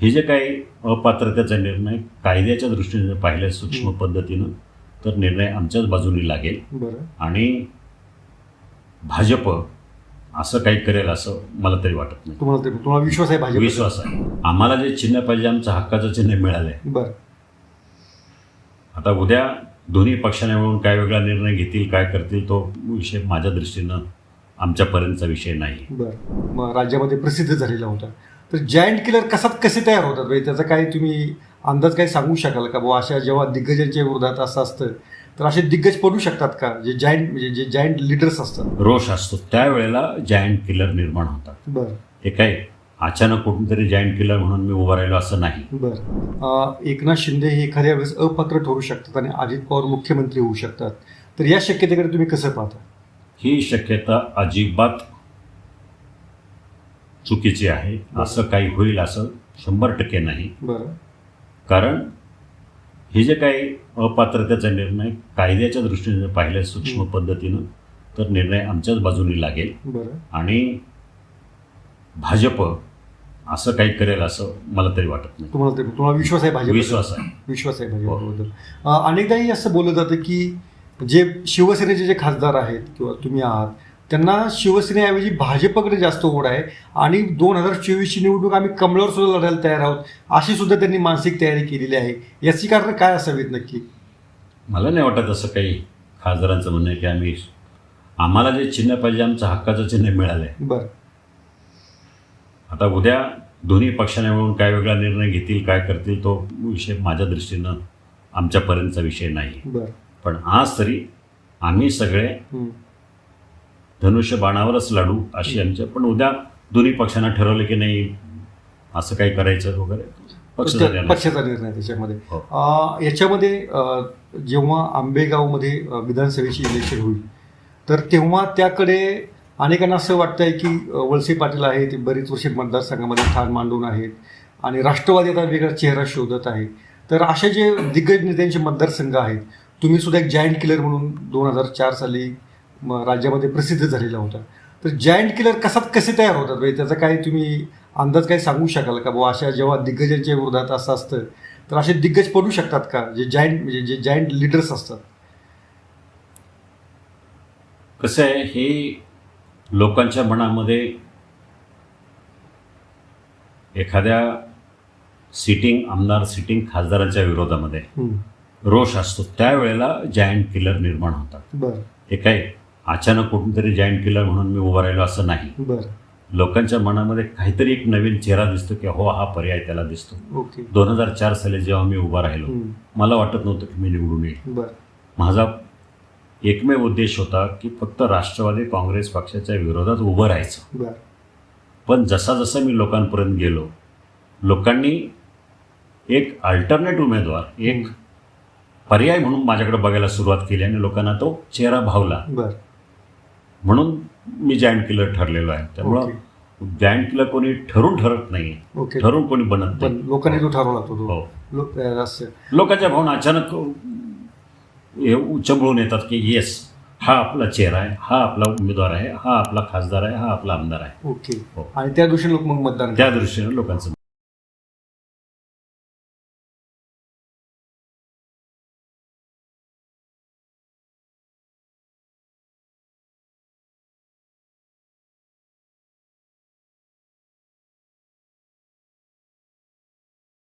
हे जे काही अपात्रतेचा निर्णय कायद्याच्या दृष्टीने पाहिलं सूक्ष्म पद्धतीनं तर निर्णय आमच्याच बाजूनी लागेल. बरं. आणि भाजप असं काही करेल असं मला तरी वाटत नाही. तुम्हाला ते- तुम्हाला विश्वास आहे भाजप विश्वास आहे. आम्हाला जे चिन्ह पाहिजे आमचं हक्काचं चिन्ह मिळालं आहे बरं. आता उद्या दोन्ही पक्षाने मिळून काय वेगळा निर्णय घेतील काय करतील तो विषय माझ्या दृष्टीनं आमच्यापर्यंतचा विषय नाही. बरं. मग राज्यामध्ये प्रसिद्ध झालेला होता. तर जायंट किलर कसा कसे तयार होतात? म्हणजे त्याचा काही तुम्ही अंदाज काही सांगू शकाल का? बुवा अशा जेव्हा दिग्गजांच्या विरोधात असं असतं तर असे दिग्गज पडू शकतात का? जे जायंट म्हणजे जे जायंट लिडर्स असतात. रोष असतो. त्यावेळेला जायंट किलर निर्माण होतात. बरं. हे काय? अचानक कुठून तरी जायंट किलर म्हणून मी उभा राहिलो असं नाही. बरं. एकनाथ शिंदे हे एखाद्या वेळेस अपात्र ठरू शकतात आणि अजित पवार मुख्यमंत्री होऊ शकतात. तर या शक्यतेकडे तुम्ही कसं पाहता? ही शक्यता अजिबात चुकीची आहे असं काही होईल असं शंभर टक्के नाही. बरं. कारण हे जे काही अपात्रतेचा निर्णय कायद्याच्या दृष्टीने जर पाहिलं सूक्ष्म पद्धतीनं तर निर्णय आमच्याच बाजूनी लागेल. बरं. आणि भाजप असं काही करेल असं मला तरी वाटत नाही. तुम्हाला ते- तुम्हाला विश्वास आहे भाजप विश्वास आहे. विश्वास आहे भाजपबद्दल अं, अनेकदाही असं बोललं जातं की जे शिवसेनेचे जे खासदार आहेत किंवा तुम्ही आहात त्यांना शिवसेनेऐवजी भाजपकडे जास्त ओढ आहे. आणि दोन हजार चोवीसची निवडणूक आम्ही कमळावर सुद्धा लढायला तयार आहोत. अशी सुद्धा त्यांनी मानसिक तयारी केलेली आहे. याची कारण काय असावीत नक्की? मला नाही वाटत असं काही खासदारांचं म्हणणं आहे की आम्ही आम्हाला जे चिन्ह पाहिजे आमचं हक्काचं चिन्ह मिळालं आहे बरं. आता उद्या दोन्ही पक्षाने मिळून काय वेगळा निर्णय घेतील काय करतील तो विषय माझ्या दृष्टीनं आमच्यापर्यंतचा विषय नाही. बरं. पण आज तरी आम्ही सगळे. धनुष्य बाणावरच लढू अशी आमच्या पण उद्या दोन्ही पक्षांना ठरवलं की नाही असं काही करायचं वगैरे? पक्षाचा निर्णय. त्याच्यामध्ये. हो. याच्यामध्ये जेव्हा आंबेगावमध्ये विधानसभेची इलेक्शन होईल तर तेव्हा त्याकडे अनेकांना असं वाटतंय की वळसे पाटील आहे ते बरीच वर्षे मतदारसंघामध्ये ठाण मांडून आहेत आणि राष्ट्रवादी आता वेगळा चेहरा शोधत आहे. तर असे जे दिग्गज नेत्यांचे मतदारसंघ आहेत तुम्ही सुद्धा एक जायंट किलर म्हणून दोन हजार चार साली राज्यामध्ये प्रसिद्ध झालेला होता. तर जायंट किलर कसा कसे तयार होतात? म्हणजे त्याचा काही तुम्ही अंदाज काही सांगू शकाल का? बुवा अशा जेव्हा दिग्गजांच्या विरोधात असं असतं तर असे दिग्गज पडू शकतात का? जे जायंट म्हणजे जे जायंट लिडर्स असतात. कसं आहे हे लोकांच्या मनामध्ये एखाद्या सिटिंग आमदार सिटिंग खासदारांच्या विरोधामध्ये. रोष असतो. त्यावेळेला जायंट किलर निर्माण होतात. बरं. हे काय? अचानक कुठून तरी जायंट किलर म्हणून मी उभा राहिलो असं नाही. बरं. लोकांच्या मनामध्ये काहीतरी एक नवीन चेहरा दिसतो की हो हा पर्याय त्याला दिसतो. दोन हजार चार साली जेव्हा मी उभा राहिलो. मला वाटत नव्हतं की मी निवडून येईल. बरं. माझा एकमेव उद्देश होता की फक्त राष्ट्रवादी काँग्रेस पक्षाच्या विरोधात उभं राहायचं. पण जसा जसा मी लोकांपर्यंत गेलो लोकांनी एक अल्टरनेट उमेदवार एक पर्याय म्हणून माझ्याकडे बघायला सुरुवात केली आणि लोकांना तो चेहरा भावला. बरं. म्हणून मी जायंट किलर ठरलेलो आहे. त्यामुळं जायंट किलर कोणी ठरून ठरत नाही ठरून कोणी बनत नाही. लोकांनी तो ठरवला तो हो. लोकांच्या भावना अचानक उचंबळून येतात की येस हा आपला चेहरा आहे हा आपला उमेदवार आहे हा आपला खासदार आहे हा आपला आमदार आहे. ओके. हो. आणि त्या दिवशी लोक मग मतदान त्या दृष्टीने लोकांचं